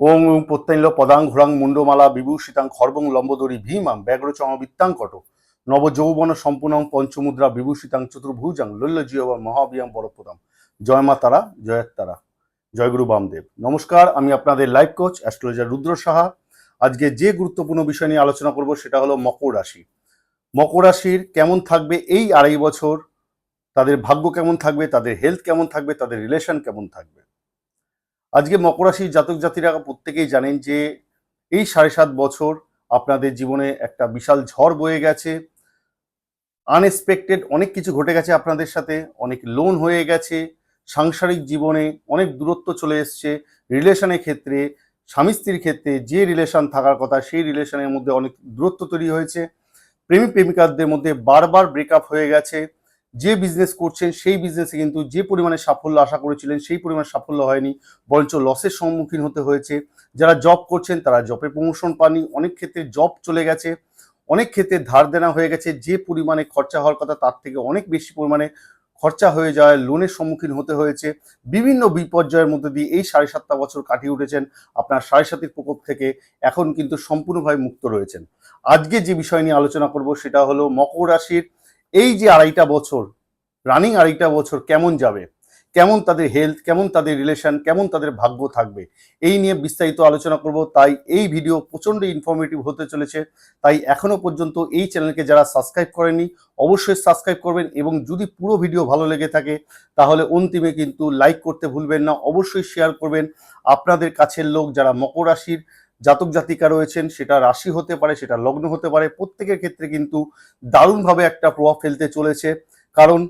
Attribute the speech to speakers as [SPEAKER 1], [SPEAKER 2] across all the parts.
[SPEAKER 1] ওং ওং প্রত্যৈল পদাং ঘোরাং মুন্ডমালা বিভূষিতাং খর্বং লম্বদরি ভীমাং ব্যাঘ্রচম বৃত্তাঙ্কট নবযৌবন সম্পূর্ণং পঞ্চমুদ্রা বিভূষিতাং চতুর্ভুজাং লল্ল জিয়বা মহাবিয়াং বরপদাম জয় মা তারা জয়ের তারা। জয়গুরু বামদেব। নমস্কার, আমি আপনাদের life coach, astrologer Rudra Saha. আজকে যে গুরুত্বপূর্ণ বিষয় নিয়ে আলোচনা করব সেটা হলো মকর রাশি। মকর রাশির কেমন থাকবে এই আড়াই বছর? তাদের ভাগ্য কেমন থাকবে? তাদের হেলথ কেমন থাকবে? তাদের রিলেশন কেমন থাকবে? আজকে মকর রাশির জাতক জাতিরা প্রত্যেকেই জানেন যে এই সাড়ে সাত বছর আপনাদের জীবনে একটা বিশাল ঝড় বয়ে গেছে। আনএক্সপেক্টেড অনেক কিছু ঘটে গেছে আপনাদের সাথে, অনেক লোন হয়ে গেছে, সাংসারিক জীবনে অনেক দূরত্ব চলে এসছে রিলেশনের ক্ষেত্রে, স্বামী স্ত্রীর ক্ষেত্রে যে রিলেশন থাকার কথা সেই রিলেশনের মধ্যে অনেক দূরত্ব তৈরি হয়েছে। প্রেমিক প্রেমিকাদের মধ্যে বারবার ব্রেকআপ হয়ে গেছে। যে বিজনেস করছেন, সেই বিজনেসে কিন্তু যে পরিমাণে সাফল্য আশা করেছিলেন, সেই পরিমাণে সাফল্য হয়নি, বরঞ্চ লসের সম্মুখীন হতে হয়েছে। যারা জব করছেন, তারা জবে প্রমোশন পাননি, অনেক ক্ষেত্রে জব চলে গেছে, অনেক ক্ষেত্রে ধার দেনা হয়ে গেছে, যে পরিমাণে খরচা হওয়ার কথা তার থেকে অনেক বেশি পরিমাণে খরচা হয়ে যাওয়ায় লোনের সম্মুখীন হতে হয়েছে। বিভিন্ন বিপর্যয়ের মধ্যে দিয়ে এই সাড়ে সাতটা বছর কাটিয়ে উঠেছেন আপনার সাড়ে সাতের প্রকোপ থেকে এখন কিন্তু সম্পূর্ণভাবে মুক্ত রয়েছেন। আজকে যে বিষয় নিয়ে আলোচনা করব, সেটা হলো মকর রাশির এই যে আড়াইটা বছর রানিং আড়াইটা বছর কেমন যাবে? কেমন তাদের হেলথ কেমন তাদের রিলেশন কেমন তাদের ভাগ্য থাকবে? এই নিয়ে বিস্তারিত আলোচনা করব। তাই এই ভিডিও প্রচণ্ড ইনফরমেটিভ হতে চলেছে। তাই এখনও পর্যন্ত এই চ্যানেলকে যারা সাবস্ক্রাইব করেনি অবশ্যই সাবস্ক্রাইব করবেন এবং যদি পুরো ভিডিও ভালো লেগে থাকে, তাহলে অন্তিমে কিন্তু লাইক করতে ভুলবেন না। অবশ্যই শেয়ার করবেন। আপনাদের কাছের লোক যারা মকর রাশির জাতক জাতিকা রয়েছেন, সেটা রাশি হতে পারে, সেটা লগ্ন হতে পারে, প্রত্যেকের ক্ষেত্রে কিন্তু দারুণভাবে একটা প্রভাব ফেলতে চলেছে। কারণ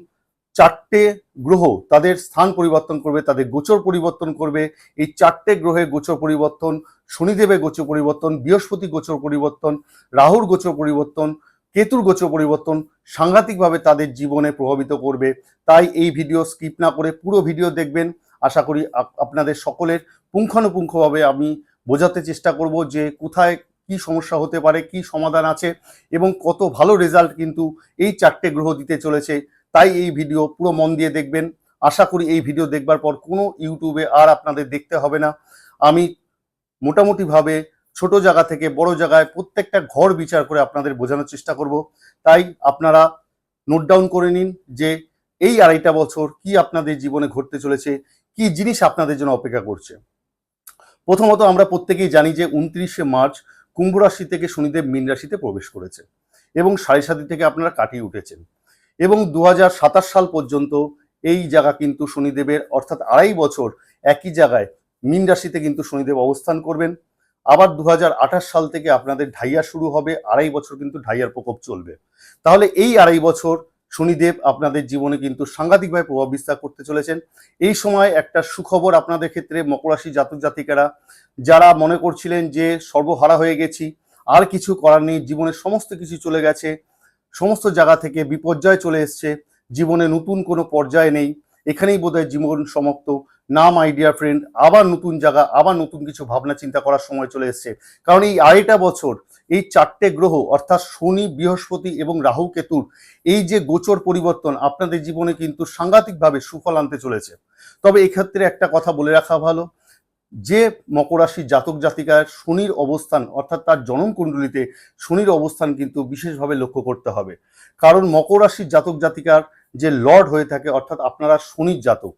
[SPEAKER 1] চারটে গ্রহ তাদের স্থান পরিবর্তন করবে, তাদের গোচর পরিবর্তন করবে। এই চারটে গ্রহে গোচর পরিবর্তন, শনিদেবের গোচর পরিবর্তন, বৃহস্পতি গোচর পরিবর্তন, রাহুর গোচর পরিবর্তন, কেতুর গোচর পরিবর্তন সাংঘাতিকভাবে তাদের জীবনে প্রভাবিত করবে। তাই এই ভিডিও স্কিপ না করে পুরো ভিডিও দেখবেন। আশা করি আপ- আপনাদের সকলের পুঙ্খানুপুঙ্খভাবে আমি বোঝাতে চেষ্টা করব যে কোথায় কি সমস্যা হতে পারে, কি সমাধান আছে এবং কত ভালো রেজাল্ট কিন্তু এই চারটে গ্রহ দিতে চলেছে। তাই এই ভিডিও পুরো মন দিয়ে দেখবেন। আশা করি এই ভিডিও দেখবার পর কোনো ইউটিউবে আর আপনাদের দেখতে হবে না। আমি মোটামুটিভাবে ছোট জায়গা থেকে বড় জায়গায় প্রত্যেকটা ঘর বিচার করে আপনাদের বোঝানোর চেষ্টা করব। তাই আপনারা নোট ডাউন করে নিন যে এই আড়াইটা বছর কি আপনাদের জীবনে ঘটতে চলেছে, কি জিনিস আপনাদের জন্য অপেক্ষা করছে। প্রথমত আমরা প্রত্যেকেই জানি যে উনত্রিশে মার্চ কুম্ভ রাশি থেকে শনিদেব মীন রাশিতে প্রবেশ করেছে এবং সাড়ে সাতি থেকে আপনারা কাটিয়ে উঠেছেন। এবং দু হাজার সাতাশ সাল পর্যন্ত এই জায়গা কিন্তু শনিদেবের অর্থাৎ আড়াই বছর একই জায়গায় মীন রাশিতে কিন্তু শনিদেব অবস্থান করবেন। আবার দু হাজার আঠাশ সাল থেকে আপনাদের ঢাইয়া শুরু হবে, আড়াই বছর কিন্তু ঢাইয়ার প্রকোপ চলবে। তাহলে এই আড়াই বছর শনিদেব আপনাদের জীবনে কিন্তু সাংঘাতিকভাবে প্রভাব বিস্তার করতে চলেছেন। এই সময় একটা সুখবর আপনাদের ক্ষেত্রে মকরাশি জাতক জাতিকারা, যারা মনে করছিলেন যে সর্বহারা হয়ে গেছি, আর কিছু করার নেই, জীবনের সমস্ত কিছু চলে গেছে, সমস্ত জায়গা থেকে বিপর্যয় চলে এসছে, জীবনে নতুন কোনো পর্যায় নেই, এখানেই বোধহয় জীবন সমাপ্ত। না মাই ডিয়ার ফ্রেন্ড আবার নতুন জায়গা, আবার নতুন কিছু ভাবনা চিন্তা করার সময় চলে এসছে। কারণ এই আড়াইটা বছর এই চারটে গ্রহ, অর্থাৎ শনি, বৃহস্পতি এবং রাহু কেতুর এই যে গোচর পরিবর্তন আপনাদের জীবনে কিন্তু সাংঘাতিকভাবে সুফল আনতে চলেছে। তবে এক্ষেত্রে একটা কথা বলে রাখা ভালো, যে মকর রাশির জাতক জাতিকার শনির অবস্থান, অর্থাৎ তার জনম কুণ্ডলিতে শনির অবস্থান কিন্তু বিশেষভাবে লক্ষ্য করতে হবে। কারণ মকর রাশির জাতক জাতিকার যে লর্ড হয়ে থাকে, অর্থাৎ আপনারা শনির জাতক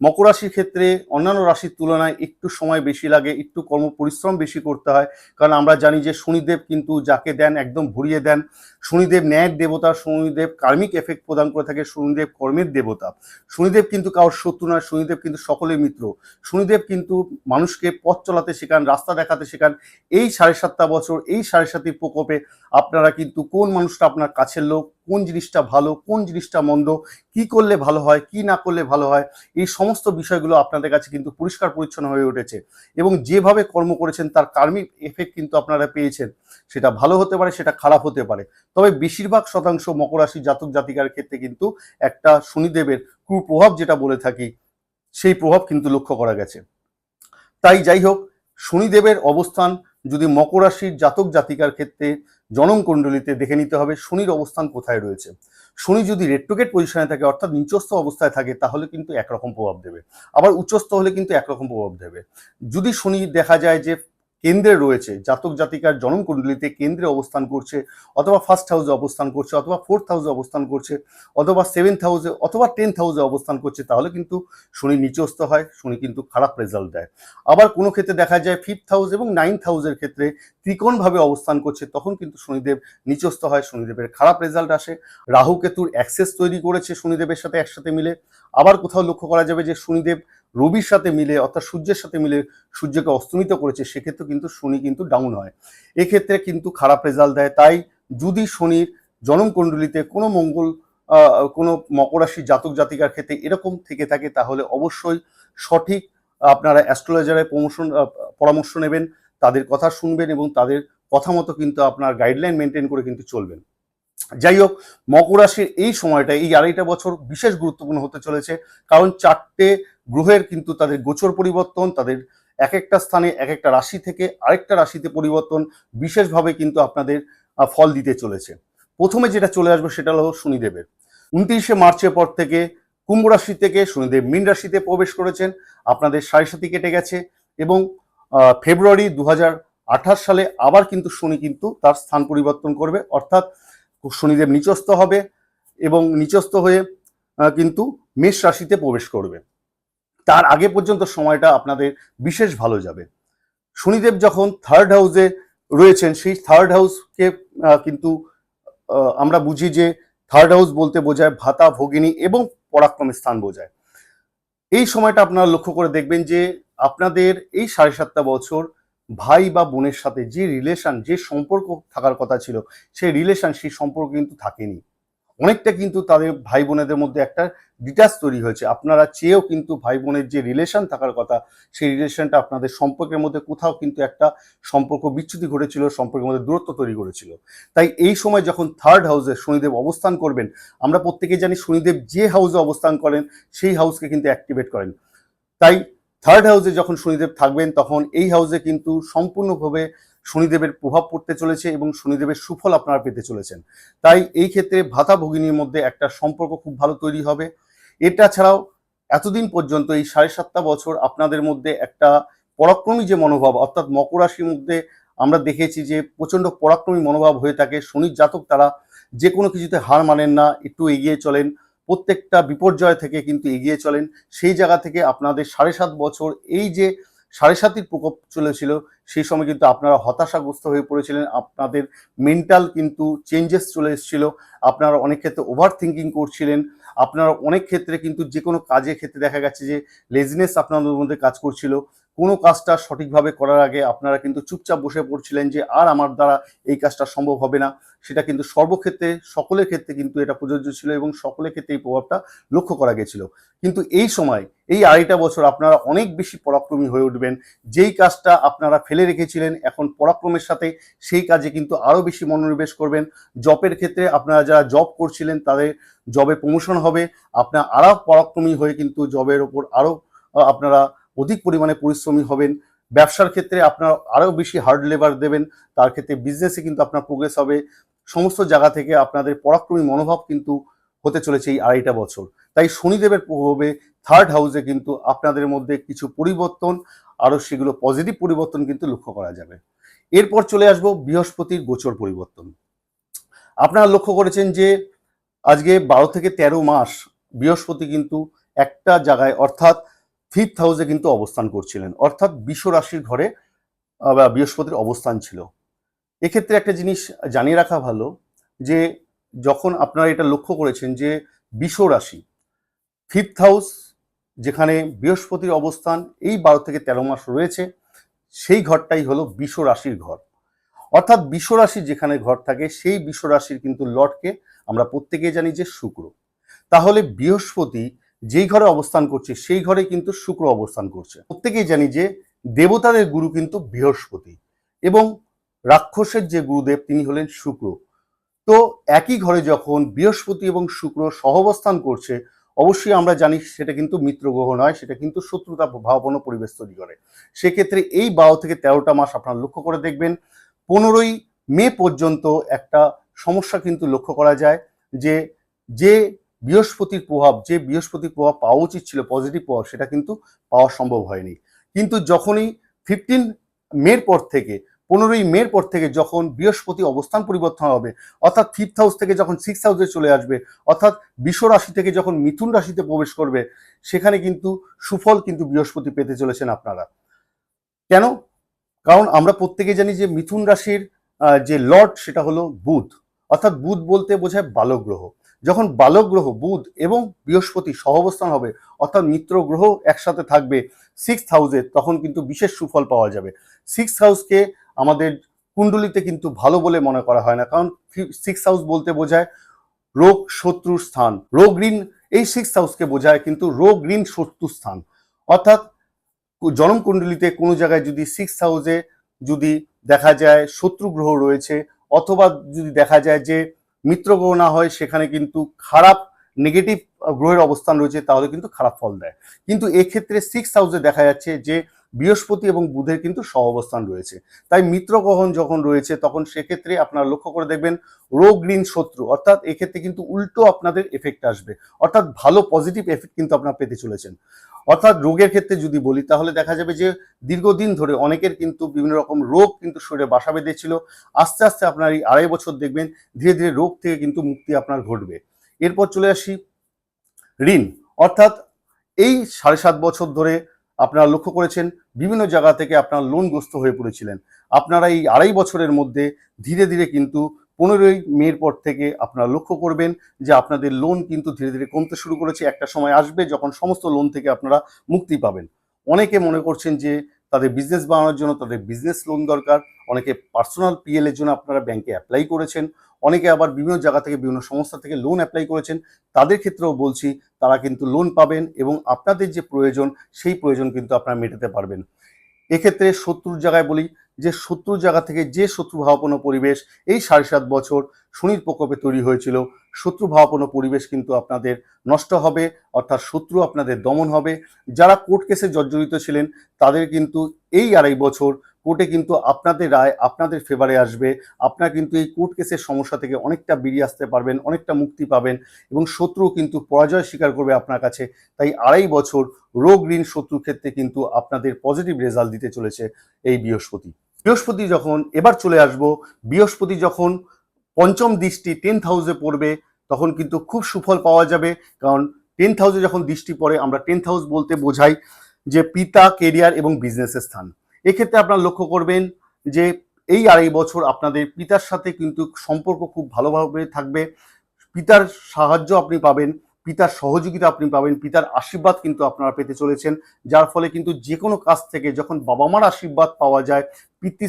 [SPEAKER 1] মকর রাশির ক্ষেত্রে অন্যান্য রাশির তুলনায় একটু সময় বেশি লাগে, একটু কর্ম পরিশ্রম বেশি করতে হয়। কারণ আমরা জানি যে শনিদেব কিন্তু যাকে দেন একদম ভরিয়ে দেন। শনিদেব ন্যায়ের দেবতা, শনিদেব কার্মিক এফেক্ট প্রদান করে থাকে, শনিদেব কর্মের দেবতা। শনিদেব কিন্তু কারোর শত্রু নয়, শনিদেব কিন্তু সকলের মিত্র। শনিদেব কিন্তু মানুষকে পথ চলাতে শেখান, রাস্তা দেখাতে শেখান। এই সাড়ে সাতটা বছর, এই সাড়ে সাতির প্রকোপে আপনারা কিন্তু কোন মানুষটা আপনার কাছের লোক কোন জিনিসটা ভালো, কোন জিনিসটা মন্দ, কি করলে ভালো হয়, কি না করলে ভালো হয়, এই সমস্ত বিষয়গুলো আপনাদের কাছে কিন্তু পরিষ্কার পরিচ্ছন্ন হয়ে উঠেছে। এবং যেভাবে কর্ম করেছেন, তার কার্মিক এফেক্ট কিন্তু আপনারা পেয়েছেন। সেটা ভালো হতে পারে, সেটা খারাপ হতে পারে। তবে বেশিরভাগ শতাংশ মকর রাশি জাতক জাতিকার ক্ষেত্রে কিন্তু একটা শনিদেবের কুপ্রভাব যেটা বলে থাকি, সেই প্রভাব কিন্তু লক্ষ্য করা গেছে। তাই যাই হোক, শনিদেবের অবস্থান যদি মকর রাশির জাতক জাতিকার ক্ষেত্রে জনম কুণ্ডলিতে দেখে নিতে হবে শনির অবস্থান কোথায় রয়েছে। শনি যদি রেট্রোগেট পজিশনে থাকে, অর্থাৎ নিচস্থ অবস্থায় থাকে, তাহলে কিন্তু একরকম প্রভাব দেবে। আবার উচ্চস্থ হলে কিন্তু একরকম প্রভাব দেবে। যদি শনি দেখা যায় যে কেন্দ্রে রয়েছে। জাতক জাতিকার জনম কুণ্ডলিতে কেন্দ্রে অবস্থান করছে, অথবা ফার্স্ট হাউসে অবস্থান করছে, অথবা ফোর্থ হাউসে অবস্থান করছে, অথবা সেভেন্থ হাউসে অথবা টেন্থ হাউসে অবস্থান করছে, তাহলে কিন্তু শনি নিচস্থ হয়, শনি কিন্তু খারাপ রেজাল্ট দেয়। আবার কোনো ক্ষেত্রে দেখা যায় ফিফথ হাউস এবং নাইন্থ হাউসের ক্ষেত্রে ত্রিকোণভাবে অবস্থান করছে, তখন কিন্তু শনিদেব নিচস্থ হয়, শনিদেবের খারাপ রেজাল্ট আসে। রাহু কেতুর অ্যাক্সেস তৈরি করেছে শনিদেবের সাথে একসাথে মিলে। আবার কোথাও লক্ষ্য করা যাবে যে শনিদেব রবির সাথে মিলে, অর্থাৎ সূর্যের সাথে মিলে সূর্যকে অস্তমিত করেছে, সেক্ষেত্রে কিন্তু শনি কিন্তু ডাউন হয়। এক্ষেত্রে কিন্তু খারাপ রেজাল্ট দেয়। তাই যদি শনির জনম কুণ্ডলিতে কোনো মঙ্গল কোনো মকরাশি জাতক জাতিকার ক্ষেত্রে এরকম থেকে থাকে, তাহলে অবশ্যই সঠিক আপনারা অ্যাস্ট্রোলজারের প্রমোশন পরামর্শ নেবেন, তাদের কথা শুনবেন এবং তাদের কথা মতো কিন্তু আপনার গাইডলাইন মেনটেন করে কিন্তু চলবেন। যাই হোক, মকর রাশির এই সময়টা এই আড়াইটা বছর বিশেষ গুরুত্বপূর্ণ হতে চলেছে, কারণ চারটে গ্রহের কিন্তু তাদের গোচর পরিবর্তন, তাদের এক একটা স্থানে এক একটা রাশি থেকে আরেকটা রাশিতে পরিবর্তন বিশেষভাবে কিন্তু আপনাদের ফল দিতে চলেছে। প্রথমে যেটা চলে আসবে সেটা হলো শনিদেবের। উনত্রিশে মার্চের পর থেকে কুম্ভ রাশি থেকে শনিদেব মীন রাশিতে প্রবেশ করেছেন। আপনাদের সাড়ে কেটে গেছে এবং ফেব্রুয়ারি দু আঠাশ সালে আবার কিন্তু শনি কিন্তু তার স্থান পরিবর্তন করবে। অর্থাৎ শনিদেব নিচস্থ হবে এবং নিচস্থ হয়ে কিন্তু মেষ রাশিতে প্রবেশ করবে। তার আগে পর্যন্ত সময়টা আপনাদের বিশেষ ভালো যাবে। শনিদেব যখন থার্ড হাউসে রয়েছেন, সেই থার্ড হাউসকে কিন্তু আমরা বুঝি যে থার্ড হাউস বলতে বোঝায় ভাতা, ভগিনী এবং পরাক্রমের স্থান বোঝায়। এই সময়টা আপনারা লক্ষ্য করে দেখবেন যে আপনাদের এই সাড়ে সাতটা বছর ভাই বা বোনের সাথে যে রিলেশন যে সম্পর্ক থাকার কথা ছিল, সেই রিলেশন সেই সম্পর্ক কিন্তু থাকেনি। অনেকটা কিন্তু তাদের ভাই বোনেদের মধ্যে একটা ডিটাচ তৈরি হয়েছে। আপনারা চেয়েও কিন্তু ভাই বোনের যে রিলেশন থাকার কথা, সেই রিলেশনটা আপনাদের সম্পর্কের মধ্যে কোথাও কিন্তু একটা সম্পর্ক বিচ্যুতি ঘটেছিল, সম্পর্কের মধ্যে দূরত্ব তৈরি করেছিল তাই এই সময় যখন থার্ড হাউসে শনিদেব অবস্থান করবেন, আমরা প্রত্যেকে জানি শনিদেব যে হাউসে অবস্থান করেন, সেই হাউসকে কিন্তু অ্যাক্টিভেট করেন। তাই থার্ড হাউসে যখন শনিদেব থাকবেন, তখন এই হাউসে কিন্তু সম্পূর্ণভাবে শনিদেবের প্রভাব পড়তে চলেছে এবং শনিদেবের সুফল আপনারা পেতে চলেছেন। তাই এই ক্ষেত্রে ভাতা ভগিনীর মধ্যে একটা সম্পর্ক খুব ভালো তৈরি হবে। এটা ছাড়াও এতদিন পর্যন্ত এই সাড়ে সাতটা বছর আপনাদের মধ্যে একটা পরাক্রমী যে মনোভাব, অর্থাৎ মকর রাশির মধ্যে আমরা দেখেছি যে প্রচণ্ড পরাক্রমী মনোভাব হয়ে থাকে। শনির জাতক তারা যে কোনো কিছুতে হার মানেন না, একটু এগিয়ে চলেন। প্রত্যেকটা বিপর্যয় থেকে কিন্তু এগিয়ে চলেন। সেই জায়গা থেকে আপনাদের সাড়ে সাত বছর এই যে সাড়ে সাতির প্রকোপ চলেছিল, সেই সময় কিন্তু আপনারা হতাশাগ্রস্ত হয়ে পড়েছিলেন, আপনাদের মেন্টাল কিন্তু চেঞ্জেস চলে এসেছিল, আপনারা অনেক ক্ষেত্রে ওভার থিঙ্কিং করছিলেন, আপনারা অনেক ক্ষেত্রে কিন্তু যে কোনো কাজের ক্ষেত্রে দেখা গেছে যে লেজিনেস আপনাদের মধ্যে কাজ করছিল কোনো কাজটা সঠিকভাবে করার আগে আপনারা কিন্তু চুপচাপ বসে পড়ছিলেন যে আর আমার দ্বারা এই কাজটা সম্ভব হবে না। সেটা কিন্তু সর্বক্ষেত্রে, সকলের ক্ষেত্রে কিন্তু এটা প্রযোজ্য ছিল এবং সকলের ক্ষেত্রে এই প্রভাবটা লক্ষ্য করা গেছিল। কিন্তু এই সময়, এই আড়াইটা বছর আপনারা অনেক বেশি পরাক্রমী হয়ে উঠবেন। যেই কাজটা আপনারা ফেলে রেখেছিলেন, এখন পরাক্রমের সাথে সেই কাজে কিন্তু আরও বেশি মনোনিবেশ করবেন। জবের ক্ষেত্রে আপনারা যারা জব করছিলেন, তাদের জবে প্রমোশন হবে। আপনার আরও পরাক্রমী হয়ে কিন্তু জবের ওপর আরও আপনারা অধিক পরিমাণে পরিশ্রমী হবেন। ব্যবসার ক্ষেত্রে আপনার আরও বেশি হার্ড লেবার দেবেন। তার ক্ষেত্রে বিজনেসে কিন্তু আপনার প্রোগ্রেস হবে। সমস্ত জায়গা থেকে আপনাদের পরাক্রমী মনোভাব কিন্তু হতে চলেছে এই আড়াইটা বছর। তাই শনিদেবের প্রভাবে থার্ড হাউসে কিন্তু আপনাদের মধ্যে কিছু পরিবর্তন, আরও সেগুলো পজিটিভ পরিবর্তন কিন্তু লক্ষ্য করা যাবে। এরপর চলে আসব বৃহস্পতির গোচর পরিবর্তন। আপনারা লক্ষ্য করেছেন যে আজকে বারো থেকে তেরো মাস বৃহস্পতি কিন্তু একটা জায়গায়, অর্থাৎ ফিফথ হাউসে কিন্তু অবস্থান করছিলেন। অর্থাৎ বিশ্ব রাশির ঘরে বৃহস্পতির অবস্থান ছিল। এক্ষেত্রে একটা জিনিস জানিয়ে রাখা ভালো, যে যখন আপনারা এটা লক্ষ্য করেছেন যে বিশ্ব রাশি ফিফথ হাউস যেখানে বৃহস্পতির অবস্থান, এই বারো থেকে তেরো মাস রয়েছে, সেই ঘরটাই হলো বিশ্ব রাশির ঘর। অর্থাৎ বিশ্ব রাশির যেখানে ঘর থাকে, সেই বিশ্ব রাশির কিন্তু লর্ডকে আমরা প্রত্যেকেই জানি যে শুক্র। তাহলে বৃহস্পতি যেই ঘরে অবস্থান করছে, সেই ঘরে কিন্তু শুক্র অবস্থান করছে। প্রত্যেকেই জানি যে দেবতাদের গুরু কিন্তু বৃহস্পতি এবং রাক্ষসের যে গুরুদেব, তিনি হলেন শুক্র। তো একই ঘরে যখন বৃহস্পতি এবং শুক্র সহবস্থান করছে, অবশ্যই আমরা জানি সেটা কিন্তু মিত্র গ্রহ নয়, সেটা কিন্তু শত্রুতা ভাবাপন্ন পরিবেশ তৈরি করে। সেক্ষেত্রে এই বারো থেকে তেরোটা মাস আপনারা লক্ষ্য করে দেখবেন, পনেরোই মে পর্যন্ত একটা সমস্যা কিন্তু লক্ষ্য করা যায় যে যে বৃহস্পতির প্রভাব, যে বৃহস্পতির প্রভাব পাওয়া উচিত ছিল পজিটিভ প্রভাব, সেটা কিন্তু পাওয়া সম্ভব হয়নি। কিন্তু যখনই ফিফটিন মের পর থেকে, পনেরোই মের পর থেকে যখন বৃহস্পতি অবস্থান পরিবর্তন হবে, অর্থাৎ ফিফথ হাউস থেকে যখন সিক্স হাউসে চলে আসবে, অর্থাৎ বিশ্ব রাশি থেকে যখন মিথুন রাশিতে প্রবেশ করবে, সেখানে কিন্তু সুফল কিন্তু বৃহস্পতি পেতে চলেছেন আপনারা। কেন? কারণ আমরা প্রত্যেকে জানি যে মিথুন রাশির যে লর্ড, সেটা হলো বুধ। অর্থাৎ বুধ বলতে বোঝায় বালক গ্রহ যখন বালক গ্রহ বুধ এবং বৃহস্পতি সহবস্থান হবে, অর্থাৎ মিত্র গ্রহ একসাথে থাকবে সিক্স হাউসে তখন কিন্তু বিশেষ সুফল পাওয়া যাবে। সিক্স হাউসকে আমাদের কুণ্ডলিতে কিন্তু ভালো বলে মনে করা হয় না, কারণ সিক্স হাউস বলতে বোঝায় রোগ শত্রুর স্থান। রোগ ঋণ, এই সিক্স হাউসকে বোঝায় কিন্তু রোগ ঋণ শত্রুর স্থান। অর্থাৎ জনম কুণ্ডলিতে কোনো জায়গায় যদি সিক্স হাউসে যদি দেখা যায় শত্রু গ্রহ রয়েছে, অথবা যদি দেখা যায় যে মিত্র গ্রহ না হয় সেখানে কিন্তু খারাপ নেগেটিভ গ্রহের অবস্থান রয়েছে, তাহলে কিন্তু খারাপ ফল দেয়। কিন্তু এক্ষেত্রে সিক্স হাউসে দেখা যাচ্ছে যে বৃহস্পতি এবং বুধের কিন্তু সহ অবস্থান রয়েছে। তাই মিত্র গ্রহণ যখন রয়েছে, তখন সেক্ষেত্রে আপনারা লক্ষ্য করে দেখবেন রোগ ঋণ শত্রু, অর্থাৎ এক্ষেত্রে কিন্তু উল্টো আপনাদের এফেক্ট আসবে। অর্থাৎ ভালো পজিটিভ এফেক্ট কিন্তু আপনারা পেতে চলেছেন। অর্থাৎ রোগের ক্ষেত্রে যদি বলি, তাহলে দেখা যাবে যে দীর্ঘদিন ধরে অনেকের কিন্তু বিভিন্ন রকম রোগ কিন্তু শরীরে বাসা বেঁধেছিল। আস্তে আস্তে আপনার এই আড়াই বছর দেখবেন, ধীরে ধীরে রোগ থেকে কিন্তু মুক্তি আপনার ঘটবে। এরপর চলে আসি ঋণ। অর্থাৎ এই সাড়ে সাত বছর ধরে আপনারা লক্ষ্য করেছেন, বিভিন্ন জায়গা থেকে আপনারা লোনগ্রস্ত হয়ে পড়েছিলেন। আপনারা এই আড়াই বছরের মধ্যে ধীরে ধীরে কিন্তু পনেরোই মের পর থেকে আপনারা লক্ষ্য করবেন যে আপনাদের লোন কিন্তু ধীরে ধীরে কমতে শুরু করেছে। একটা সময় আসবে যখন সমস্ত লোন থেকে আপনারা মুক্তি পাবেন। অনেকে মনে করছেন যে তাদের বিজনেস বানানোর জন্য তাদের বিজনেস লোন দরকার। অনেকে পার্সোনাল পিএল এর জন্য আপনারা ব্যাংকে অ্যাপ্লাই করেছেন। অনেকে আবার বিভিন্ন জায়গা থেকে, বিভিন্ন সংস্থা থেকে লোন অ্যাপ্লাই করেছেন। তাদের ক্ষেত্রেও বলছি, তারা কিন্তু লোন পাবেন এবং আপনাদের যে প্রয়োজন, সেই প্রয়োজন কিন্তু আপনারা মেটাতে পারবেন। এক্ষেত্রে শত্রুর জায়গায় বলি যে, শত্রুর জায়গা থেকে যে শত্রু ভাবাপন্ন পরিবেশ এই সাড়ে সাত বছর শনির প্রকোপে তৈরি হয়েছিল শত্রু ভাবাপন্ন পরিবেশ কিন্তু আপনাদের নষ্ট হবে, অর্থাৎ শত্রু আপনাদের দমন হবে। যারা কোর্ট কেসে জর্জরিত ছিলেন, তাদের কিন্তু এই আড়াই বছর কোর্টে কিন্তু আপনাদের রায় আপনাদের ফেভারে আসবে। আপনারা কিন্তু এই কোর্ট কেসের সমস্যা থেকে অনেকটা বেরিয়ে আসতে পারবেন, অনেকটা মুক্তি পাবেন এবং শত্রু কিন্তু পরাজয় স্বীকার করবে আপনার কাছে। তাই আড়াই বছর রোগ ঋণ শত্রুর ক্ষেত্রে কিন্তু আপনাদের পজিটিভ রেজাল্ট দিতে চলেছে এই বৃহস্পতি। বৃহস্পতি যখন এবার চলে আসব, বৃহস্পতি যখন পঞ্চম দৃষ্টি টেন্থ হাউসে পড়বে, তখন কিন্তু খুব সুফল পাওয়া যাবে। কারণ টেন্থ হাউসে যখন দৃষ্টি পড়ে, আমরা টেন্থ হাউস বলতে বোঝাই যে পিতা কেরিয়ার এবং বিজনেসের স্থান। এক্ষেত্রে আপনারা লক্ষ্য করবেন যে এই আড়াই বছর আপনাদের পিতার সাথে কিন্তু সম্পর্ক খুব ভালোভাবে থাকবে। পিতার সাহায্য আপনি পাবেন, পিতার সহযোগিতা আপনি পাবেন, পিতার আশীর্বাদ কিন্তু আপনারা পেতে চলেছেন। যার ফলে কিন্তু যে কোনো কাজ থেকে যখন বাবা মার আশীর্বাদ পাওয়া যায়, পিতি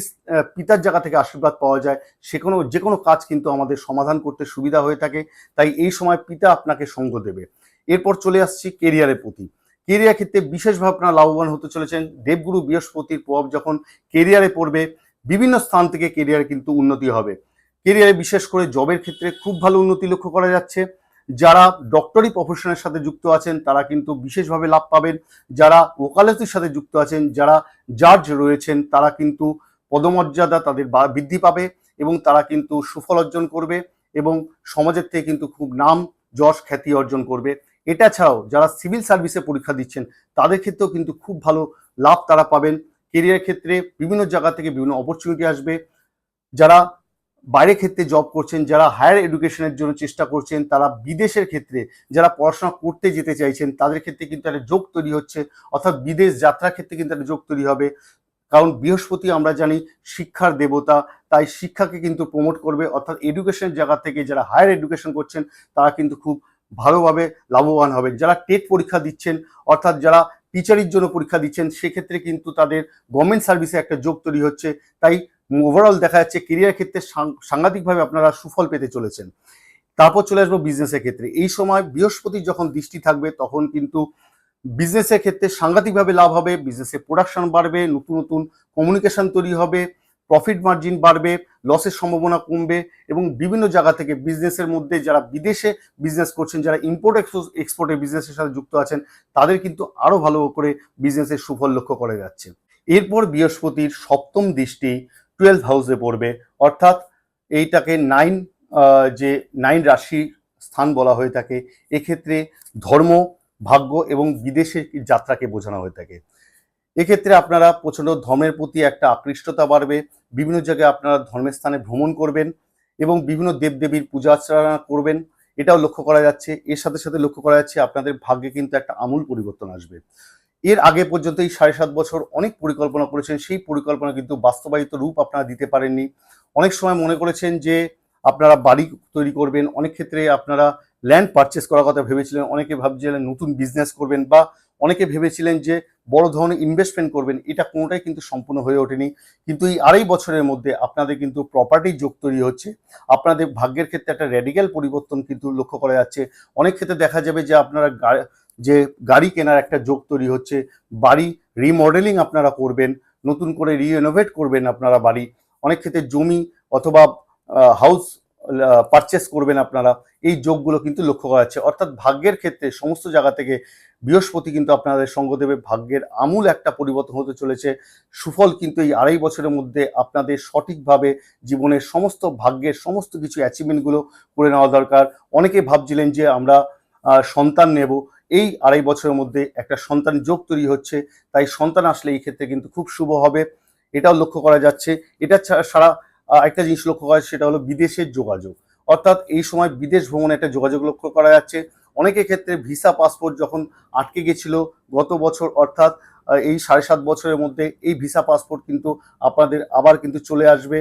[SPEAKER 1] পিতার জায়গা থেকে আশীর্বাদ পাওয়া যায় সে কোনো যে কোনো কাজ কিন্তু আমাদের সমাধান করতে সুবিধা হয়ে থাকে। তাই এই সময় পিতা আপনাকে সঙ্গ দেবে। এরপর চলে আসছি কেরিয়ারের প্রতি। কেরিয়ার ক্ষেত্রে বিশেষভাবে আপনারা লাভবান হতে চলেছেন। দেবগুরু বৃহস্পতির প্রভাব যখন কেরিয়ারে পড়বে, বিভিন্ন স্থান থেকে কেরিয়ারে কিন্তু উন্নতি হবে। কেরিয়ারে বিশেষ করে জবের ক্ষেত্রে খুব ভালো উন্নতি লক্ষ্য করা যাচ্ছে। যারা ডক্টরি প্রফেশনের সাথে যুক্ত আছেন, তারা কিন্তু বিশেষভাবে লাভ পাবেন। যারা ওকালতির সাথে যুক্ত আছেন, যারা জাজ রয়েছেন, তারা কিন্তু পদমর্যাদা তাদের বৃদ্ধি পাবে এবং তারা কিন্তু সুফল অর্জন করবে এবং সমাজের থেকে কিন্তু খুব নাম যশ খ্যাতি অর্জন করবে। এটা ছাড়াও যারা সিভিল সার্ভিসে পরীক্ষা দিচ্ছেন, তাদের ক্ষেত্রেও কিন্তু খুব ভালো লাভ তারা পাবেন। কেরিয়ার ক্ষেত্রে বিভিন্ন জায়গা থেকে বিভিন্ন অপরচুনিটি আসবে। যারা বাইরে ক্ষেত্রে জব করছেন, যারা হায়ার এডুকেশনের জন্য চেষ্টা করছেন, তারা বিদেশের ক্ষেত্রে যারা পড়াশোনা করতে যেতে চাইছেন, তাদের ক্ষেত্রে কিন্তু একটা যোগ তৈরি হচ্ছে। অর্থাৎ বিদেশ যাত্রার ক্ষেত্রে কিন্তু একটা যোগ তৈরি হবে। কারণ বৃহস্পতি আমরা জানি শিক্ষার দেবতা, তাই শিক্ষাকে কিন্তু প্রমোট করবে। অর্থাৎ এডুকেশনের জায়গা থেকে যারা হায়ার এডুকেশন করছেন, তারা কিন্তু খুব ভালোভাবে লাভবান হবেন। যারা টেট পরীক্ষা দিচ্ছেন, অর্থাৎ যারা টিচারের জন্য পরীক্ষা দিচ্ছেন, সেক্ষেত্রে কিন্তু তাদের গভর্নমেন্ট সার্ভিসে একটা যোগ তৈরি হচ্ছে। তাই ওভারঅল দেখা যাচ্ছে কেরিয়ার ক্ষেত্রে সাংঘাতিকভাবে আপনারা সুফল পেতে চলেছেন। তারপর চলে আসব বিজনেসের ক্ষেত্রে। এই সময় বৃহস্পতি যখন দৃষ্টি থাকবে, তখন কিন্তু বিজনেসের ক্ষেত্রে সাংঘাতিকভাবে লাভ হবে বিজনেসের প্রোডাকশন বাড়বে, নতুন নতুন কমিউনিকেশন তৈরি হবে। প্রফিট মার্জিন বাড়বে লসের সম্ভাবনা কমবে এবং বিভিন্ন জায়গা থেকে বিজনেসের মধ্যে যারা বিদেশে বিজনেস করছেন, যারা ইম্পোর্ট এক্সপোর্টের বিজনেসের সাথে যুক্ত আছেন, তাদের কিন্তু আরও ভালো করে বিজনেসের সুফল লক্ষ্য করা যাচ্ছে। এরপর বৃহস্পতির সপ্তম দৃষ্টি টুয়েলভ হাউসে পড়বে, অর্থাৎ এইটাকে নাইন যে নাইন রাশি স্থান বলা হয়ে থাকে, এক্ষেত্রে ধর্ম, ভাগ্য এবং বিদেশে যাত্রাকে বোঝানো হয়ে থাকে। এক্ষেত্রে আপনারা প্রচণ্ড ধর্মের প্রতি একটা আকৃষ্টতা বাড়বে, বিভিন্ন জায়গায় আপনারা ধর্মের স্থানে ভ্রমণ করবেন এবং বিভিন্ন দেবদেবীর পূজা অর্চনা করবেন, এটাও লক্ষ্য করা যাচ্ছে। এর সাথে সাথে লক্ষ্য করা যাচ্ছে আপনাদের ভাগ্যে কিন্তু একটা আমূল পরিবর্তন আসবে। এর আগে পর্যন্ত এই সাড়ে সাত বছর অনেক পরিকল্পনা করেছেন, সেই পরিকল্পনা কিন্তু বাস্তবায়িত রূপ আপনারা দিতে পারেননি। অনেক সময় মনে করেছেন যে আপনারা বাড়ি তৈরি করবেন, অনেক ক্ষেত্রে আপনারা ল্যান্ড পারচেস করার কথা ভেবেছিলেন, অনেকে ভাবছিলেন নতুন বিজনেস করবেন বা অনেকে ভেবেছিলেন যে বড় ধরনের ইনভেস্টমেন্ট করবেন, এটা কোনোটাই কিন্তু সম্পূর্ণ হয়ে ওঠেনি। কিন্তু এই আড়াই বছরের মধ্যে আপনাদের কিন্তু প্রপার্টি যোগ তৈরি হচ্ছে। আপনাদের ভাগ্যের ক্ষেত্রে একটা র্যাডিক্যাল পরিবর্তন কিন্তু লক্ষ্য করা যাচ্ছে। অনেক ক্ষেত্রে দেখা যাবে যে আপনারা যে গাড়ি কেনার একটা যোগ তৈরি হচ্ছে, বাড়ি রিমডেলিং আপনারা করবেন, নতুন করে রিনোভেট করবেন আপনারা বাড়ি। অনেক ক্ষেত্রে জমি অথবা হাউস পারচেস করবেন আপনারা। এই যোগগুলো কিন্তু লক্ষ্য করা যাচ্ছে। অর্থাৎ ভাগ্যের ক্ষেত্রে সমস্ত জায়গা থেকে বৃহস্পতি কিন্তু আপনাদের সঙ্গ দেবে। ভাগ্যের আমূল একটা পরিবর্তন হতে চলেছে। সুফল কিন্তু এই আড়াই বছরের মধ্যে আপনাদের সঠিকভাবে জীবনের সমস্ত ভাগ্যের সমস্ত কিছু অ্যাচিভমেন্টগুলো করে নেওয়া দরকার। অনেকে ভাবছিলেন যে আমরা সন্তান নেব। এই আড়াই বছরের মধ্যে একটা সন্তান যোগ তৈরি হচ্ছে। তাই সন্তান আসলে এই ক্ষেত্রে কিন্তু খুব শুভ হবে। এটাও লক্ষ্য করা যাচ্ছে। এটা ছাড়া একটা জিনিস লক্ষ্য করা সেটা হলো বিদেশের যোগাযোগ। অর্থাৎ এই সময় বিদেশ ভ্রমণে একটা যোগাযোগ লক্ষ্য করা যাচ্ছে। অনেকের ক্ষেত্রে ভিসা, পাসপোর্ট যখন আটকে গেছিল গত বছর, অর্থাৎ এই সাড়ে সাত বছরের মধ্যে এই ভিসা, পাসপোর্ট কিন্তু আপনাদের আবার কিন্তু চলে আসবে।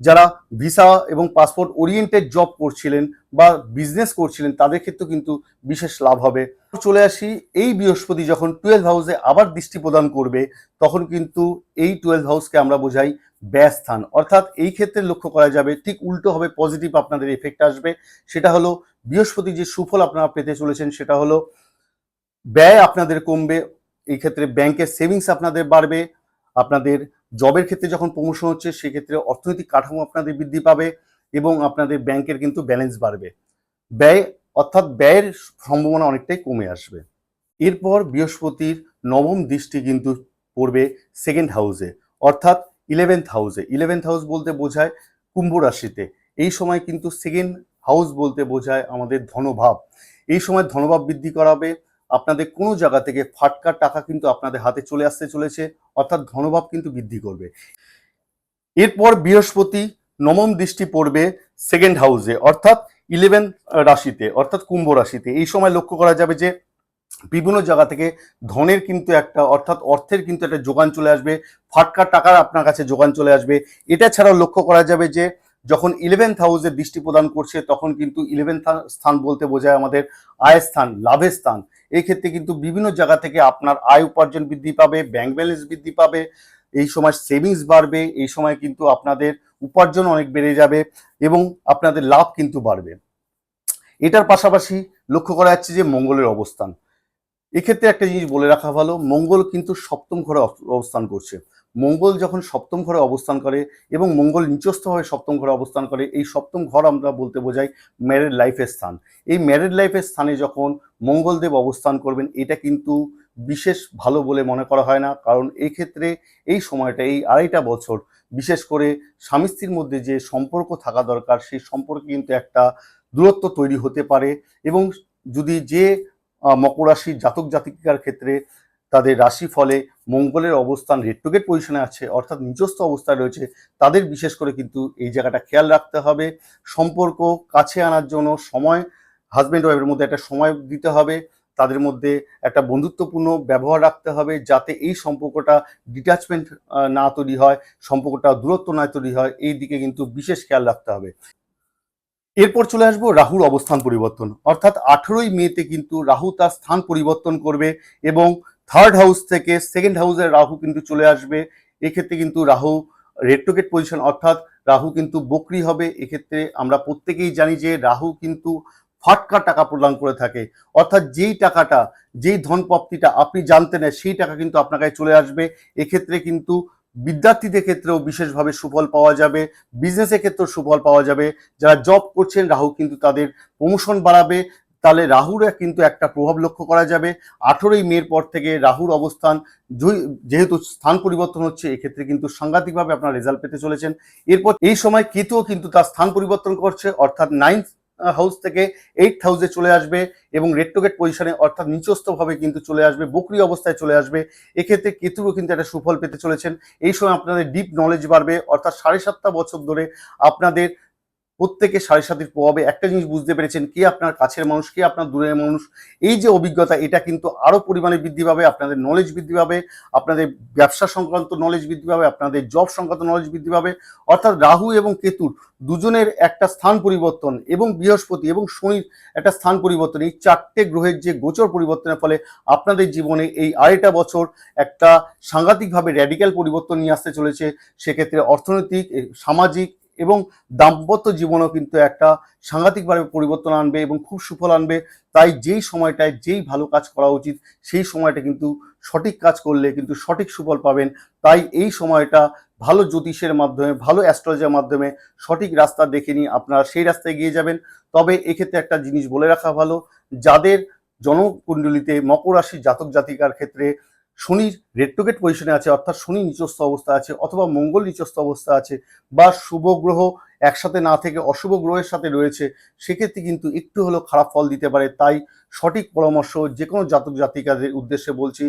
[SPEAKER 1] যারা ভিসা এবং পাসপোর্ট ওরিয়েন্টেড জব করছিলেন বা বিজনেস করছিলেন, তাদের ক্ষেত্রেও কিন্তু বিশেষ লাভ হবে। চলে আসি, এই বৃহস্পতি যখন টুয়েলভ হাউসে আবার দৃষ্টি প্রদান করবে, তখন কিন্তু এই টুয়েলভ হাউসকে আমরা বোঝাই ব্যয় স্থান। অর্থাৎ এই ক্ষেত্রে লক্ষ্য করা যাবে, ঠিক উল্টো হবে, পজিটিভ আপনাদের এফেক্ট আসবে। সেটা হলো, বৃহস্পতি যে সুফল আপনারা পেতে চলেছেন, সেটা হলো, ব্যয় আপনাদের কমবে, এই ক্ষেত্রে ব্যাংকের সেভিংস আপনাদের বাড়বে, আপনাদের জবের ক্ষেত্রে যখন প্রমোশন হচ্ছে, সেক্ষেত্রে অর্থনৈতিক কাঠামো আপনাদের বৃদ্ধি পাবে এবং আপনাদের ব্যাংকের কিন্তু ব্যালেন্স বাড়বে। ব্যয়, অর্থাৎ ব্যয়ের সম্ভাবনা অনেকটাই কমে আসবে। এরপর বৃহস্পতির নবম দৃষ্টি কিন্তু পড়বে সেকেন্ড হাউসে অর্থাৎ ইলেভেন্থ হাউসে ইলেভেন্থ হাউস বলতে বোঝায় কুম্ভ রাশিতে। এই সময় কিন্তু সেকেন্ড হাউস বলতে বোঝায় আমাদের ধনভাব। এই সময় ধনভাব বৃদ্ধি করাবে আপনাদের কোনো জায়গা থেকে ফাটকার টাকা কিন্তু আপনাদের হাতে চলে আসতে চলেছে, অর্থাৎ ধনভাব কিন্তু বৃদ্ধি করবে। এরপর বৃহস্পতি নবম দৃষ্টি পড়বে সেকেন্ড হাউসে অর্থাৎ ইলেভেন রাশিতে, অর্থাৎ কুম্ভ রাশিতে। এই সময় লক্ষ্য করা যাবে যে, বিভিন্ন জায়গা থেকে ধনের কিন্তু একটা, অর্থাৎ অর্থের কিন্তু একটা যোগান চলে আসবে ফাটকার টাকার আপনার কাছে যোগান চলে আসবে। এটা ছাড়াও লক্ষ্য করা যাবে যে, যখন ইলেভেন্থ হাউসে দৃষ্টি প্রদান করছে, তখন কিন্তু ইলেভেন্থ স্থান বলতে বোঝায় আমাদের আয়ের স্থান, লাভের স্থান। এই ক্ষেত্রে কিন্তু বিভিন্ন জায়গা থেকে আপনার আয় উপার্জন বৃদ্ধি পাবে ব্যাংক ব্যালেন্স বৃদ্ধি পাবে, এই সময় সেভিংস বাড়বে, এই সময় কিন্তু আপনাদের উপার্জন অনেক বেড়ে যাবে এবং আপনাদের লাভ কিন্তু বাড়বে। এটার পাশাপাশি লক্ষ্য করা যাচ্ছে যে মঙ্গলের অবস্থান। এক্ষেত্রে একটা জিনিস বলে রাখা ভালো, মঙ্গল কিন্তু সপ্তম ঘরে অব- অবস্থান করছে। মঙ্গল যখন সপ্তম ঘরে অবস্থান করে এবং মঙ্গল নিচস্থভাবে সপ্তম ঘরে অবস্থান করে, এই সপ্তম ঘর আমরা বলতে বোঝাই ম্যারেড লাইফের স্থান। এই ম্যারেড লাইফের স্থানে যখন মঙ্গলদেব অবস্থান করবেন, এটা কিন্তু বিশেষ ভালো বলে মনে করা হয় না। কারণ এই ক্ষেত্রে এই সময়টা, এই আড়াইটা বছর, বিশেষ করে স্বামী স্ত্রীর মধ্যে যে সম্পর্ক থাকা দরকার, সেই সম্পর্কে কিন্তু একটা দূরত্ব তৈরি হতে পারে এবং যদি যে মকর রাশির জাতক জাতিকার ক্ষেত্রে তাদের রাশি ফলে মঙ্গলের অবস্থান রেট্রোগেট পজিশনে আছে, অর্থাৎ নিজস্ব অবস্থায় রয়েছে। তাদের বিশেষ করে কিন্তু এই জায়গাটা খেয়াল রাখতে হবে। সম্পর্ক কাছে আনার জন্য সময় হাজব্যান্ড ওয়াইফের মধ্যে একটা সময় দিতে হবে। তাদের মধ্যে একটা বন্ধুত্বপূর্ণ ব্যবহার রাখতে হবে যাতে এই সম্পর্কটা ডিট্যাচমেন্ট না তৈরি হয়, সম্পর্কটা দূরত্ব না তৈরি হয়। এই দিকে কিন্তু বিশেষ খেয়াল রাখতে হবে। এরপর চলে আসব রাহুর অবস্থান পরিবর্তন। অর্থাৎ আঠেরোই মেতে কিন্তু রাহু তার স্থান পরিবর্তন করবে এবং থার্ড হাউস থেকে সেকেন্ড হাউসের রাহু কিন্তু চলে আসবে। এক্ষেত্রে কিন্তু রাহু রেট্রোগেট পজিশন অর্থাৎ রাহু কিন্তু বকরি হবে। এক্ষেত্রে আমরা প্রত্যেকেই জানি যে রাহু কিন্তু ফাটকা টাকা প্রদান করে থাকে। অর্থাৎ যেই টাকাটা, যেই ধনপ্রাপ্তিটা আপনি জানতেন না, সেই টাকা কিন্তু আপনার কাছে চলে আসবে। এক্ষেত্রে কিন্তু বিদ্যার্থীদের ক্ষেত্রেও বিশেষভাবে সুফল পাওয়া যাবে বিজনেসের ক্ষেত্রেও সুফল পাওয়া যাবে। যারা জব করছেন রাহু কিন্তু তাদের প্রমোশন বাড়াবে। তাহলে রাহুর কিন্তু একটা প্রভাব লক্ষ্য করা যাবে। আঠেরোই মের পর থেকে রাহুর অবস্থান যেহেতু স্থান পরিবর্তন হচ্ছে, এক্ষেত্রে কিন্তু সাংঘাতিকভাবে আপনার রেজাল্ট পেতে চলেছেন। এরপর এই সময় কেতুও কিন্তু তার স্থান পরিবর্তন করছে, অর্থাৎ নাইন্থ হাউস থেকে এইট হাউসে চলে আসবে এবং রেট্রোগেট পজিশনে অর্থাৎ নিচস্থভাবে কিন্তু চলে আসবে, বকরি অবস্থায় চলে আসবে। এক্ষেত্রে কেতুরও কিন্তু একটা সুফল পেতে চলেছেন। এই সময় আপনাদের ডিপ নলেজ বাড়বে, অর্থাৎ সাড়ে সাতটা বছর ধরে আপনাদের প্রত্যেকে সাড়ে সাতির প্রভাবে একটা জিনিস বুঝতে পেরেছেন, কে আপনার কাছের মানুষ, কে আপনার দূরের মানুষ। এই যে অভিজ্ঞতা, এটা কিন্তু আরও পরিমাণে বৃদ্ধি পাবে, আপনাদের নলেজ বৃদ্ধি পাবে, আপনাদের ব্যবসা সংক্রান্ত নলেজ বৃদ্ধি পাবে, আপনাদের জব সংক্রান্ত নলেজ বৃদ্ধি পাবে। অর্থাৎ রাহু এবং কেতুর দুজনের একটা স্থান পরিবর্তন এবং বৃহস্পতি এবং শনির একটা স্থান পরিবর্তন। এই চারটে গ্রহের যে গোচর পরিবর্তনের ফলে আপনাদের জীবনে এই আড়াইটা বছর একটা সাংঘাতিকভাবে র্যাডিক্যাল পরিবর্তন নিয়ে আসতে চলেছে। সেক্ষেত্রে অর্থনৈতিক সামাজিক এবং দাম্পত্য জীবনেও কিন্তু একটা সাংঘাতিকভাবে পরিবর্তন আনবে এবং খুব সুফল আনবে। তাই যেই সময়টায় যেই ভালো কাজ করা উচিত, সেই সময়টা কিন্তু সঠিক কাজ করলে কিন্তু সঠিক সুফল পাবেন। তাই এই সময়টা ভালো জ্যোতিষের মাধ্যমে, ভালো অ্যাস্ট্রোলজির মাধ্যমে সঠিক রাস্তা দেখে নিয়ে আপনারা সেই রাস্তায় গিয়ে যাবেন। তবে এক্ষেত্রে একটা জিনিস বলে রাখা ভালো, যাদের জনকুণ্ডলিতে মকর রাশির জাতক জাতিকার ক্ষেত্রে শনির রেট্রোগেট পজিশনে আছে, অর্থাৎ শনি নিচস্থ অবস্থা আছে, অথবা মঙ্গল নিচস্থ অবস্থা আছে, বা শুভ গ্রহ একসাথে না থেকে অশুভ গ্রহের সাথে রয়েছে, সেক্ষেত্রে কিন্তু একটু হলেও খারাপ ফল দিতে পারে। তাই সঠিক পরামর্শ যে কোনো জাতক জাতিকাদের উদ্দেশ্যে বলছি,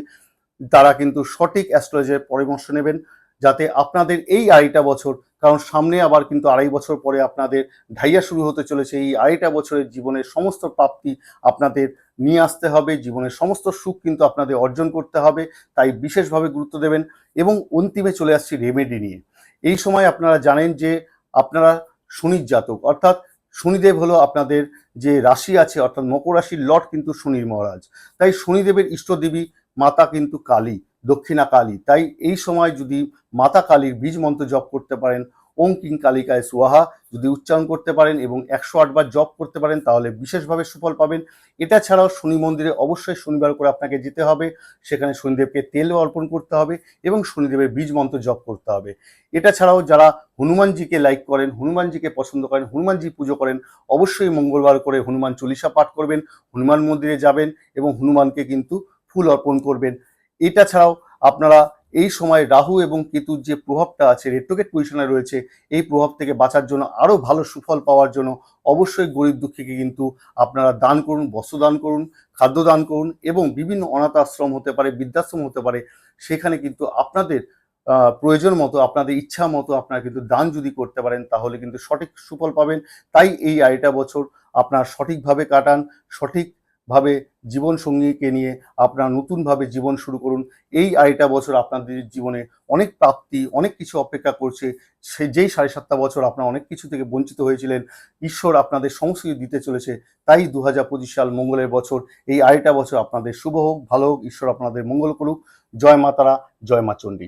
[SPEAKER 1] তারা কিন্তু সঠিক অ্যাস্ট্রোলজের পরামর্শ নেবেন, যাতে আপনাদের এই আড়াইটা বছর কারণ সামনে আবার কিন্তু আড়াই বছর পরে আপনাদের ঢাইয়া শুরু হতে চলেছে। এই আড়াইটা বছরের জীবনের সমস্ত প্রাপ্তি আপনাদের নিয়ে আসতে হবে। জীবনের সমস্ত সুখ কিন্তু আপনাদের অর্জন করতে হবে। তাই বিশেষভাবে গুরুত্ব দেবেন এবং অন্তিমে চলে আসছি রেমেডি নিয়ে। এই সময় আপনারা জানেন যে আপনারা শনির জাতক। অর্থাৎ শনিদেব হলো আপনাদের যে রাশি আছে, অর্থাৎ মকর রাশির লট কিন্তু শনির মহারাজ। তাই শনিদেবের ইষ্টদেবী মাতা কিন্তু কালী। দক্ষিণা কালী। তাই এই সময় যদি মাতা কালীর বীজ মন্ত্র জপ করতে পারেন ওম কিং কালিকায় সুয়াহা যদি উচ্চারণ করতে পারেন এবং একশো আটবার জপ করতে পারেন, তাহলে বিশেষভাবে সুফল পাবেন। এটা ছাড়াও শনি মন্দিরে অবশ্যই শনিবার করে আপনাকে যেতে হবে। সেখানে শনিদেবকে তেল অর্পণ করতে হবে এবং শনিদেবের বীজ মন্ত্র জপ করতে হবে। এটা ছাড়াও যারা হনুমানজিকে লাইক করেন, হনুমানজিকে পছন্দ করেন, হনুমানজি পুজো করেন, অবশ্যই মঙ্গলবার করে হনুমান চল্লিশা পাঠ করবেন, হনুমান মন্দিরে যাবেন এবং হনুমানকে কিন্তু ফুল অর্পণ করবেন। এটা ছাড়াও আপনারা এই সময় রাহু এবং কেতুর যে প্রভাবটা আছে রেট্রোগেট পজিশনে রয়েছে, এই প্রভাব থেকে বাঁচার জন্য আরও ভালো সুফল পাওয়ার জন্য অবশ্যই গরিব দুঃখীকে কিন্তু আপনারা দান করুন, বস্ত্র দান করুন, খাদ্য দান করুন এবং বিভিন্ন অনাথ আশ্রম হতে পারে, বৃদ্ধাশ্রম হতে পারে, সেখানে কিন্তু আপনাদের প্রয়োজন মতো, আপনাদের ইচ্ছা মতো আপনারা কিন্তু দান যদি করতে পারেন, তাহলে কিন্তু সঠিক সুফল পাবেন। তাই এই আড়াইটা বছর আপনার সঠিকভাবে কাটান সঠিকভাবে জীবন সঙ্গীকে নিয়ে আপনারা নতুনভাবে জীবন শুরু করুন। এই আড়াইটা বছর আপনাদের জীবনে অনেক প্রাপ্তি, অনেক কিছু অপেক্ষা করছে। সে যেই সাড়ে সাতটা বছর আপনারা অনেক কিছু থেকে বঞ্চিত হয়েছিলেন, ঈশ্বর আপনাদের সমস্ত দিতে চলেছে। তাই দু হাজার পঁচিশ সাল মঙ্গলের বছর, এই আড়াইটা বছর আপনাদের শুভ হোক, ভালো হোক, ঈশ্বর আপনাদের মঙ্গল করুক। জয় মাতারা জয় মা চণ্ডী।